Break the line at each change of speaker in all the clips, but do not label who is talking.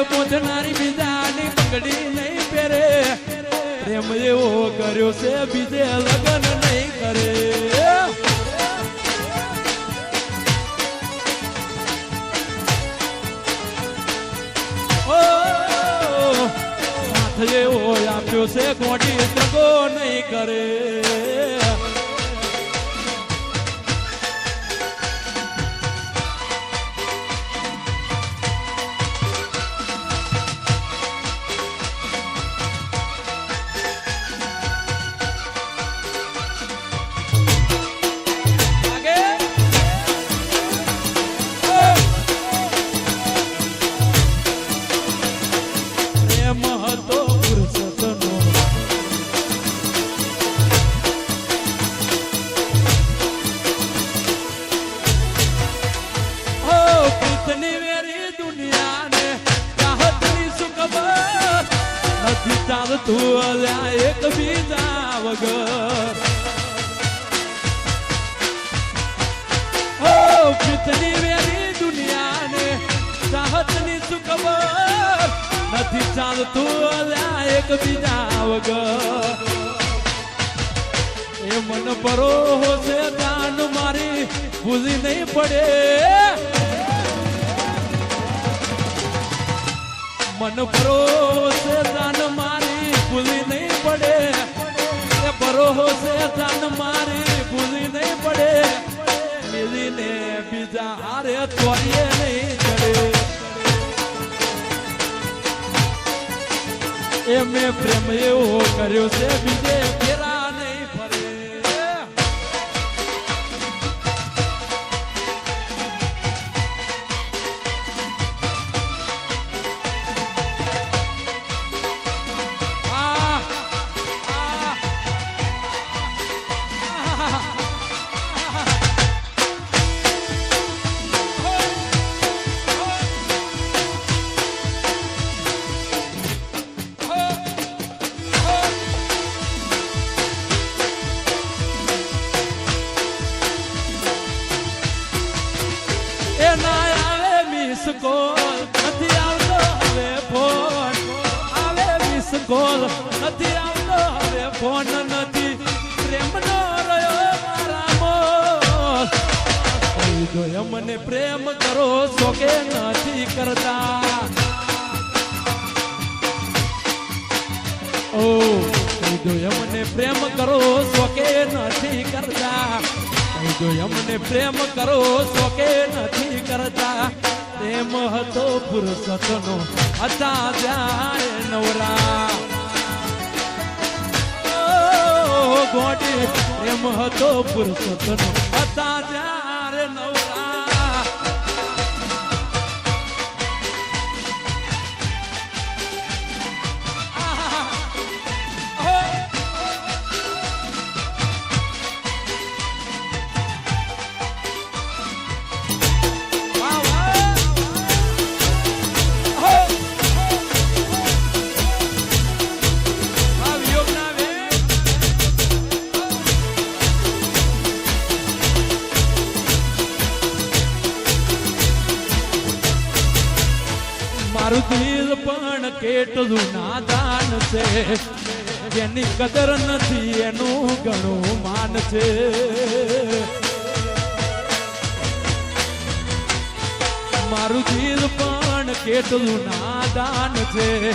વેણ પોંધનારી બીજાની પગડી નહીં પહેરે. પ્રેમ એવો કર્યો છે, બીજે લગ્ન નહીં કરે. એવો આપ્યો છે, કોટી તકો નહીં કરે. દુનિયાને રાહતની શું ખબર? નથી ચાલતું અલ્યા એકબીજા વગર. ઓ પ્રીતની વેરી દુનિયાને રાહતની શું ખબર? નથી ચાલતું અલ્યા એકબીજા વગર. એ મન પરો હોશે દાન મારી ભૂલી નહીં પડે. મન ભરોસે છે મારી ભૂલી નહીં પડે. એ પરો જાન મારી ભૂલી નહીં પડે. મિલીને બીજા હારે તોરીએ નહીં ચડે. એ મેં પ્રેમ એવો કર્યો છે બીજે કોલ નથી આવતો, હવે ફોન નથી. પ્રેમનો રહ્યો મારા મોલ. જોયો મને પ્રેમ કરો છો કે નથી કરતા. ઓ કહી મને પ્રેમ કરો છો કે નથી કરતા. કહી મને પ્રેમ કરો છો કે નથી કરતા. પ્રેમ હતો પુરુષોત્તમનો હતા ત્યારે નવરા. ઓ એમ હતો પુરુષોત્તમનો હતા ત્યારે મારું દિલ પણ કેટલું નાદાન છે. જેની કદર નથી, એનું ઘણું માન છે. મારું દિલ પણ કેટલું નાદાન છે.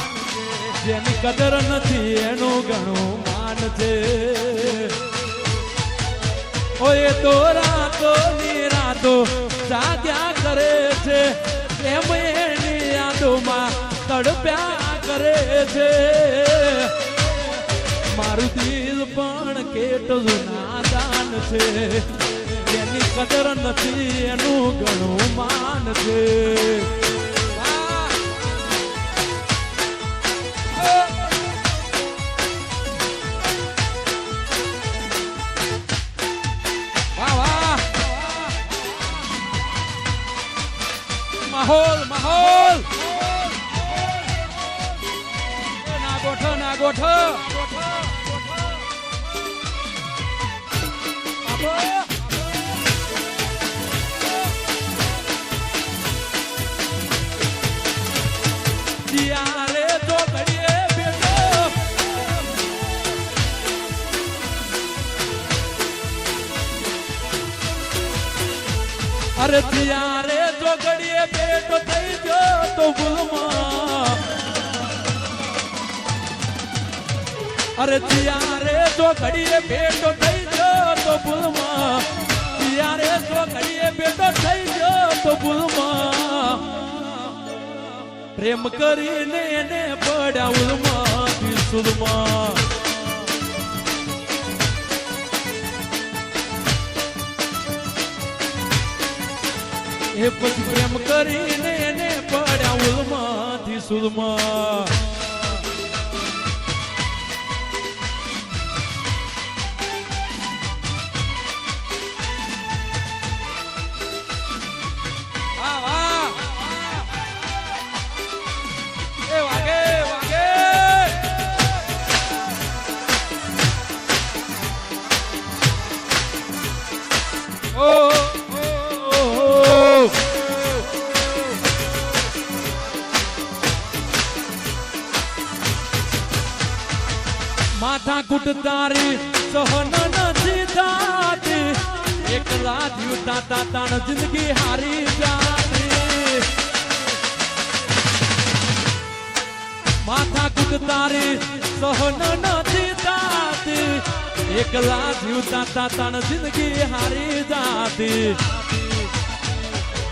જેની કદર નથી, એનું ઘણું માન છે. ઓએ તો રાતો ની રાતો જાગ્યા કરે છે. એમ એની યાદોમાં તડપ્યા કરે છે. મારું દિલ પણ કેટલું નાદાન છે. એની કદર નથી, એનું ઘણું માન છે. ગોઠ. આપો અરે ત્યારે જો ઘડીએ બેટો થઈ ગયો તો ગુલમાં. અરે ત્યારે જો ઘડીએ ભેટો થઈ ગયો તો ભૂલમાં. ત્યારે જો ઘડીએ ભેટો થઈ ગયો તો ભૂલમાં. પ્રેમ કરીને એને પડ્યા ઉલમાં દિલસુલમાં એ પછી પ્રેમ કરીને એને પડ્યા ઉલમાં સુલમાં કુટ તારી સહન નથી થાતી. એકલા જીવતા તાતા ન જિંદગી હારી જાતી. માથા કુટ તારી સહન નથી થાતી. એકલા જીવતા તાતા ન જિંદગી હારી જાતી.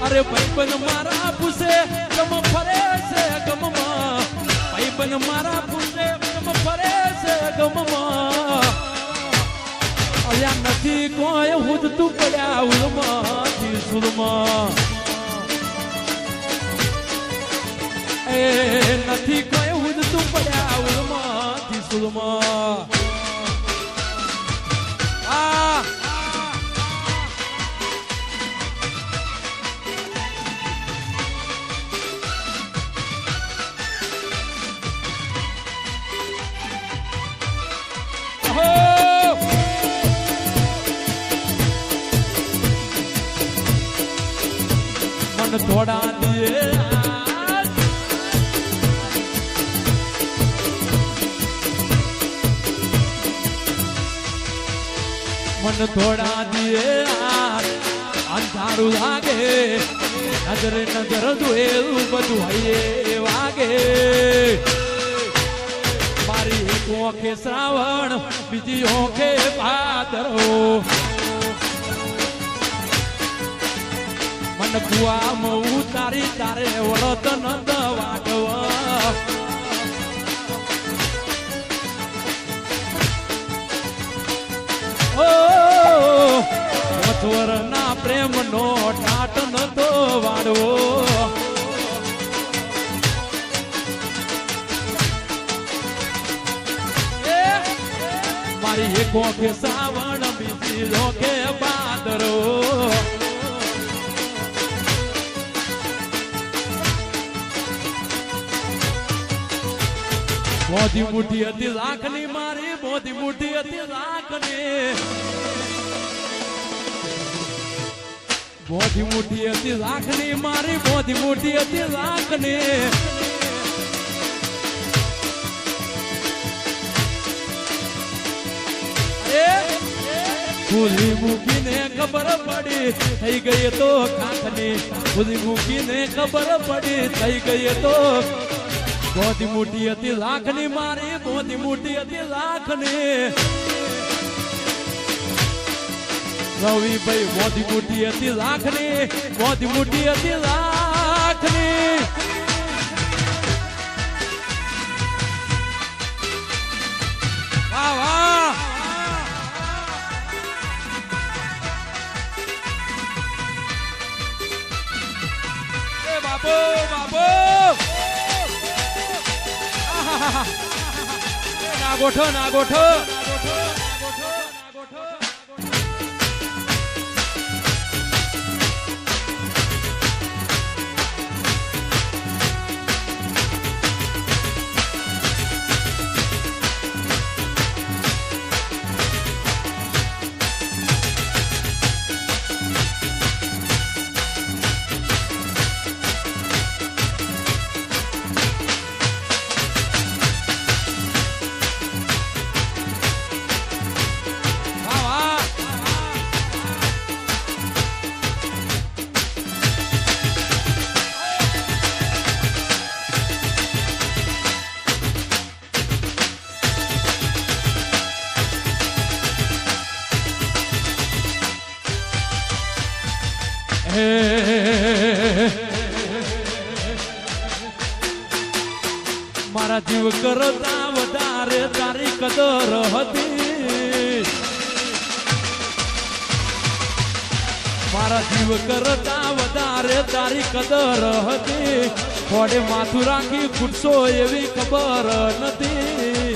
અરે ભાઈબંધ મારા પૂછે, ગમ ફરે છે ગમમાં. ભાઈબંધ મારા હુદતું પડ્યા ઉલમાંથી સુલમાં. એ નથી કોઈ હુદતું પડ્યા ઉલમાંથી સુલમાં. મન થોડા આજ. અંધારું લાગે, નજરે નજર જોયેલું બધું હૈયે વાગે. મારી એક ઓખે શ્રાવણ, બીજી ઓખે ભાદરો મન કુવામાં ઉતારી તારે વળત નંદ વાટવા ઓ મથવરના પ્રેમનો ટાટ નતો વાળવો. મારી એક ઓખે સાવણ બીજી ઓખે બાદરો. મોદી મુઠી હતી લાખની, મારી મોદી મુઠી હતી લાખની. મોદી મુઠી હતી લાખની, મારી મોદી મુઠી હતી લાખની. ભૂલી મૂકીને ખબર પડી, થઈ ગઈ તો કાંખની ભૂલી મૂકીને ખબર પડી, થઈ ગઈ તો મોતી મોટી હતી લાખની, મારી મોતી મોટી હતી લાખની. રવિભાઈ મોદી મોટી હતી લાખની મોદી મોટી હતી લાખની. ને ના ગોઠો ના ગોઠો જીવ કરતા વધારે તારી કદર હતી. મારા જીવ કરતા વધારે તારી કદર હતી. થોડે માથું રાખી ખૂટશો એવી ખબર નથી.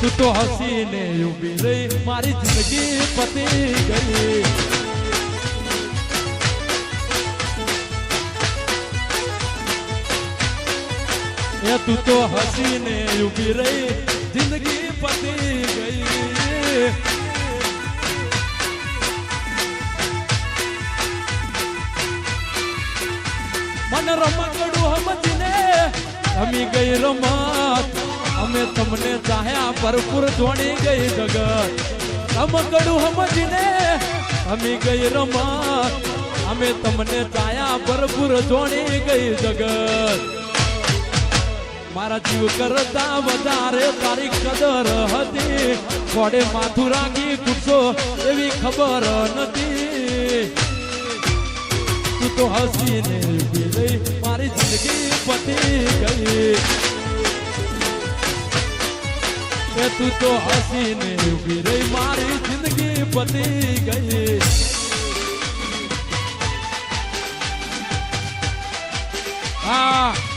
તું તો હસીને ઊભી રહી, મારી જિંદગી પતી ગઈ. એ તું તો હસીને ઊભી રહી જિંદગી પતી ગઈ મને રમકડું સમજીને રમી ગઈ રમત અમે તમને ચાહ્યા ભરપૂર જોડી ગઈ જગત રમકડું સમજીને રમી ગઈ રમત અમે તમને ચાહ્યા ભરપૂર જોડી ગઈ જગત મારા જીવ કરતા વધારે તારી કદર હતી. વડે માથું રાખી ગુસ્સો એવી ખબર નથી. તું તો હસીને ગઈ મારી જિંદગી પતી ગઈ. એ તું તો હસીને ઊભી રહી, મારી જિંદગી પતી ગઈ. હા.